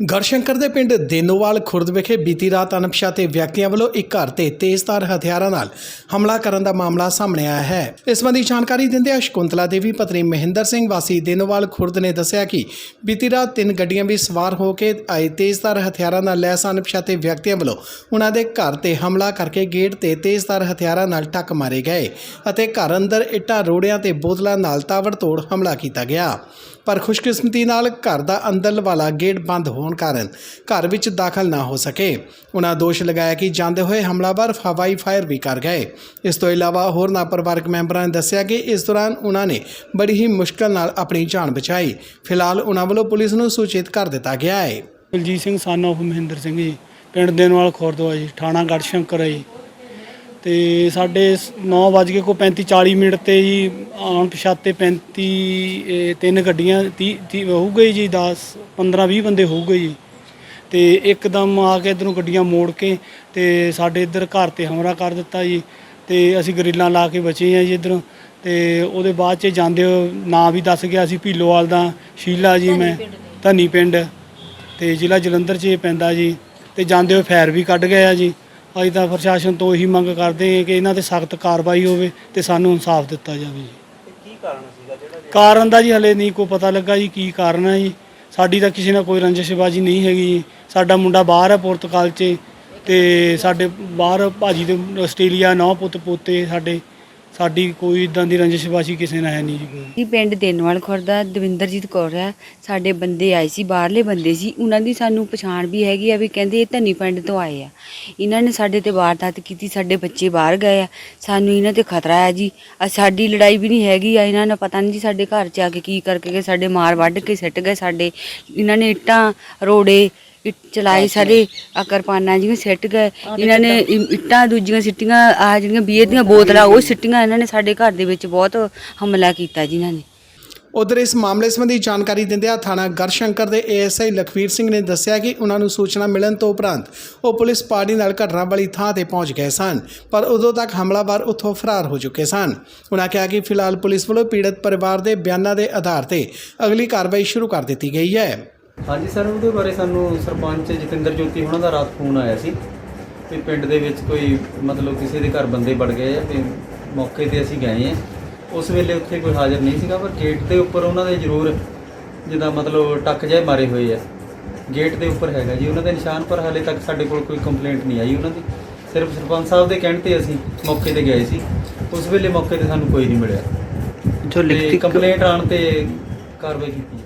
ਗੜਸ਼ੰਕਰ ਦੇ ਪਿੰਡ ਦੇਨੋਵਾਲ ਖੁਰਦ ਵਿਖੇ ਬੀਤੀ ਰਾਤ ਅਣਪਛਾਤੇ ਵਿਅਕਤੀਆਂ ਵੱਲੋਂ ਇੱਕ ਘਰ ਤੇ ਤੇਜ਼ਧਾਰ ਹਥਿਆਰਾਂ ਨਾਲ ਹਮਲਾ ਕਰਨ ਦਾ ਮਾਮਲਾ ਸਾਹਮਣੇ ਆਇਆ ਹੈ। ਇਸ ਸੰਬੰਧੀ ਜਾਣਕਾਰੀ ਦਿੰਦਿਆਂ ਸ਼ਕੁੰਤਲਾ ਦੇਵੀ, ਪਤਨੀ ਮਹਿੰਦਰ ਸਿੰਘ, ਵਾਸੀ ਦੇਨੋਵਾਲ ਖੁਰਦ ਨੇ ਦੱਸਿਆ ਕਿ ਬੀਤੀ ਰਾਤ ਤਿੰਨ ਗੱਡੀਆਂ ਵਿੱਚ ਸਵਾਰ ਹੋ ਕੇ ਆਏ ਤੇਜ਼ਧਾਰ ਹਥਿਆਰਾਂ ਨਾਲ ਲੈਸ ਅਣਪਛਾਤੇ ਵਿਅਕਤੀਆਂ ਵੱਲੋਂ ਉਹਨਾਂ ਦੇ ਘਰ ਤੇ ਹਮਲਾ ਕਰਕੇ ਗੇਟ ਤੇ ਤੇਜ਼ਧਾਰ ਹਥਿਆਰਾਂ ਨਾਲ ਟੱਕ ਮਾਰੇ ਗਏ ਅਤੇ ਘਰ ਅੰਦਰ ਇੱਟਾਂ, ਰੋੜਿਆਂ ਤੇ ਬੋਤਲਾਂ ਨਾਲ ਤਾਵੜਤੋੜ ਹਮਲਾ ਕੀਤਾ ਗਿਆ। ਪਰ ਖੁਸ਼ਕਿਸਮਤੀ ਨਾਲ ਘਰ ਦਾ ਅੰਦਰ ਵਾਲਾ ਗੇਟ ਬੰਦ ਹੋ ਹੋਣ ਕਾਰਨ ਘਰ ਵਿੱਚ ਦਾਖਲ ਨਾ ਹੋ ਸਕੇ। ਉਹਨਾਂ ਦੋਸ਼ ਲਗਾਇਆ ਕਿ ਜਾਂਦੇ ਹੋਏ ਹਮਲਾਵਰ ਹਵਾਈ ਫਾਇਰ ਵੀ ਕਰ ਗਏ। ਇਸ ਤੋਂ ਇਲਾਵਾ ਹੋਰਨਾਂ ਪਰਿਵਾਰਕ ਮੈਂਬਰਾਂ ਨੇ ਦੱਸਿਆ ਕਿ ਇਸ ਦੌਰਾਨ ਉਹਨਾਂ ਨੇ ਬੜੀ ਹੀ ਮੁਸ਼ਕਲ ਨਾਲ ਆਪਣੀ ਜਾਨ ਬਚਾਈ। ਫਿਲਹਾਲ ਉਹਨਾਂ ਵੱਲੋਂ ਪੁਲਿਸ ਨੂੰ ਸੂਚਿਤ ਕਰ ਦਿੱਤਾ ਗਿਆ ਹੈ। ਬਲਜੀਤ ਸਿੰਘ ਸਨ of ਮਹਿੰਦਰ ਸਿੰਘ ਜੀ, ਪਿੰਡ ਦੇਨਵਾਲ, ਖੁਰਦਵਾ ਜੀ, ਥਾਣਾ ਗੜਸ਼ੰਕਰ ਹੈ ਜੀ। ਤੇ ਸਾਡੇ 9:35 ਕੋ 35 40 ਮਿੰਟ ਤੇ ਜੀ ਆਉਣ ਪਛਾਤੇ 35 ਇਹ ਤਿੰਨ ਗੱਡੀਆਂ 30 ਹੋਊਗੇ ਜੀ 10 15 20 ਬੰਦੇ ਹੋਊਗੇ ਜੀ। ਤੇ ਇੱਕਦਮ ਆ ਕੇ ਇਧਰੋਂ ਗੱਡੀਆਂ ਮੋੜ ਕੇ ਤੇ ਸਾਡੇ ਇੱਧਰ ਘਰ ਤੇ ਹਮਲਾ ਕਰ ਦਿੱਤਾ ਜੀ। ਤੇ ਅਸੀਂ ਗਰਿੱਲਾਂ ਲਾ ਕੇ ਬਚੇ ਆ ਜੀ ਇੱਧਰੋਂ। ਤੇ ਉਹਦੇ ਬਾਅਦ ਚ ਜਾਂਦੇ ਹੋ ਨਾਂ ਵੀ ਦੱਸ ਗਿਆ ਸੀ ਭੀਲੋਵਾਲ ਦਾ ਸ਼ੀਲਾ ਜੀ ਮੈਂ ਧਨੀ ਪਿੰਡ। ਤੇ ਜ਼ਿਲ੍ਹਾ ਜਲੰਧਰ 'ਚ ਇਹ ਪੈਂਦਾ ਜੀ। ਤੇ ਜਾਂਦੇ ਹੋਏ ਫੈਰ ਵੀ ਕੱਢ ਗਏ ਆ ਜੀ। ਅਸੀਂ ਤਾਂ ਪ੍ਰਸ਼ਾਸਨ ਤੋਂ ਇਹੀ ਮੰਗ ਕਰਦੇ ਹਾਂ ਕਿ ਇਹਨਾਂ ਤੇ ਸਖਤ ਕਾਰਵਾਈ ਹੋਵੇ ਤੇ ਸਾਨੂੰ ਇਨਸਾਫ ਦਿੱਤਾ ਜਾਵੇ ਜੀ। ਕੀ ਕਾਰਨ ਸੀਗਾ ਜਿਹੜਾ ਕਾਰਨ ਦਾ ਜੀ ਹਲੇ ਨਹੀਂ ਕੋਈ ਪਤਾ ਲੱਗਾ ਜੀ ਕੀ ਕਾਰਨ ਹੈ ਜੀ। ਸਾਡੀ ਤਾਂ ਕਿਸੇ ਨਾਲ ਕੋਈ ਰੰਜਿਸ਼ਬਾਜੀ ਨਹੀਂ ਹੈਗੀ ਜੀ। ਸਾਡਾ ਮੁੰਡਾ ਬਾਹਰ ਹੈ ਪੁਰਤਗਾਲ 'ਚ ਤੇ ਸਾਡੇ ਬਾਹਰ ਭਾਜੀ ਦੇ ਆਸਟ੍ਰੇਲੀਆ ਨੌ ਪੁੱਤ ਪੋਤੇ ਸਾਡੇ। ਸਾਡੀ ਕੋਈ ਇਦਾਂ ਦੀ ਰੰਜਿਸ਼ਬਾਜੀ ਕਿਸੇ ਨਾਲ ਹੈ ਨਹੀਂ ਜੀ ਕੋਈ। ਜੀ, ਪਿੰਡ ਦੇਨਵਾਲ ਖੁਰਦਾ ਦਵਿੰਦਰਜੀਤ ਕੌਰ ਹੈ। ਸਾਡੇ ਬੰਦੇ ਆਏ ਸੀ, ਬਾਹਰਲੇ ਬੰਦੇ ਸੀ। ਉਹਨਾਂ ਦੀ ਸਾਨੂੰ ਪਛਾਣ ਵੀ ਹੈਗੀ ਆ ਵੀ ਕਹਿੰਦੇ ਇਹ ਧਨੀ ਪਿੰਡ ਤੋਂ ਆਏ ਆ। ਇਹਨਾਂ ਨੇ ਸਾਡੇ ਤੇ ਵਾਰਦਾਤ ਕੀਤੀ, ਸਾਡੇ ਬੱਚੇ ਬਾਹਰ ਗਏ ਆ। ਸਾਨੂੰ ਇਹਨਾਂ ਤੇ ਖਤਰਾ ਆ ਜੀ। ਅ, ਸਾਡੀ ਲੜਾਈ ਵੀ ਨਹੀਂ ਹੈਗੀ ਆ। ਇਹਨਾਂ ਨੇ ਪਤਾ ਨਹੀਂ ਜੀ ਸਾਡੇ ਘਰ 'ਚ ਆ ਕੇ ਕੀ ਕਰਕੇ ਗਏ, ਸਾਡੇ ਮਾਰ ਵੱਢ ਕੇ ਸਿੱਟ ਗਏ ਸਾਡੇ। ਇਹਨਾਂ ਨੇ ਇੱਟਾਂ, ਰੋੜੇ ਇੱਟ ਚਲਾਏ ਸਾਰੇ ਆ ਕਿਰਪਾਨਾਂ ਜਿਹੀਆਂ ਸਿੱਟ ਗਏ। ਇਹਨਾਂ ਨੇ ਇ- ਇੱਟਾਂ ਦੂਜੀਆਂ ਸਿੱਟੀਆਂ ਆ ਜਿਹੜੀਆਂ ਬੀਅਰ ਦੀਆਂ ਬੋਤਲਾਂ ਉਹ ਸਿੱਟੀਆਂ ਇਹਨਾਂ ਨੇ ਸਾਡੇ ਘਰ ਦੇ ਵਿੱਚ ਬਹੁਤ ਹਮਲਾ ਕੀਤਾ ਜਿਨ੍ਹਾਂ ਨੇ। ਉਧਰ ਇਸ ਮਾਮਲੇ ਸੰਬੰਧੀ ਜਾਣਕਾਰੀ ਦਿੰਦਿਆਂ ਥਾਣਾ ਗੜਸ਼ੰਕਰ ਦੇ ਏਐਸਆਈ ਲਖਵੀਰ ਸਿੰਘ ਨੇ ਦੱਸਿਆ ਕਿ ਉਹਨਾਂ ਨੂੰ ਸੂਚਨਾ ਮਿਲਣ ਤੋਂ ਉਪਰੰਤ ਉਹ ਪੁਲਿਸ ਪਾਰਟੀ ਨਾਲ ਘਟਨਾ ਵਾਲੀ ਥਾਂ ਤੇ ਪਹੁੰਚ ਗਏ ਸਨ ਪਰ ਉਦੋਂ ਤੱਕ ਹਮਲਾਵਰ ਉੱਥੋਂ ਫਰਾਰ ਹੋ ਚੁੱਕੇ ਸਨ। ਉਹਨਾਂ ਕਿਹਾ ਕਿ ਫਿਲਹਾਲ ਪੁਲਿਸ ਵੱਲੋਂ ਪੀੜਤ ਪਰਿਵਾਰ ਦੇ ਬਿਆਨਾਂ ਦੇ ਆਧਾਰ ਤੇ ਅਗਲੀ ਕਾਰਵਾਈ ਸ਼ੁਰੂ ਕਰ ਦਿੱਤੀ ਗਈ ਹੈ। ਹਾਂਜੀ ਸਰ ਉਹਦੇ ਬਾਰੇ ਸਾਨੂੰ ਸਰਪੰਚ ਜਤਿੰਦਰ ਜੋਤੀ ਉਹਨਾਂ ਦਾ ਰਾਤ ਫੋਨ ਆਇਆ ਸੀ ਤੇ ਪਿੰਡ ਦੇ ਵਿੱਚ ਕੋਈ ਮਤਲਬ ਕਿਸੇ ਦੇ ਘਰ ਬੰਦੇ ਵੜ ਗਏ ਆ ਤੇ ਮੌਕੇ ਤੇ ਅਸੀਂ ਗਏ ਆ। ਉਸ ਵੇਲੇ ਉੱਥੇ ਕੋਈ ਹਾਜ਼ਰ ਨਹੀਂ ਸੀਗਾ ਪਰ ਗੇਟ ਦੇ ਉੱਪਰ ਉਹਨਾਂ ਦੇ ਜ਼ਰੂਰ ਜਿੱਦਾਂ ਮਤਲਬ ਟੱਕ ਜਾਏ ਮਾਰੇ ਹੋਏ ਆ। ਗੇਟ ਦੇ ਉੱਪਰ ਹੈਗਾ ਜੀ ਉਹਨਾਂ ਦੇ ਨਿਸ਼ਾਨ ਪਰ ਹਾਲੇ ਤੱਕ ਸਾਡੇ ਕੋਲ ਕੋਈ ਕੰਪਲੇਂਟ ਨਹੀਂ ਆਈ ਉਹਨਾਂ ਦੀ। ਸਿਰਫ ਸਰਪੰਚ ਸਾਹਿਬ ਦੇ ਕਹਿਣ ਤੇ ਅਸੀਂ ਮੌਕੇ ਤੇ ਗਏ ਸੀ। ਉਸ ਵੇਲੇ ਮੌਕੇ ਤੇ ਸਾਨੂੰ ਕੋਈ ਨਹੀਂ ਮਿਲਿਆ। ਜੋ ਲਿਖਤੀ ਕੰਪਲੇਂਟ ਆਣ ਤੇ ਕਾਰਵਾਈ ਕੀਤੀ।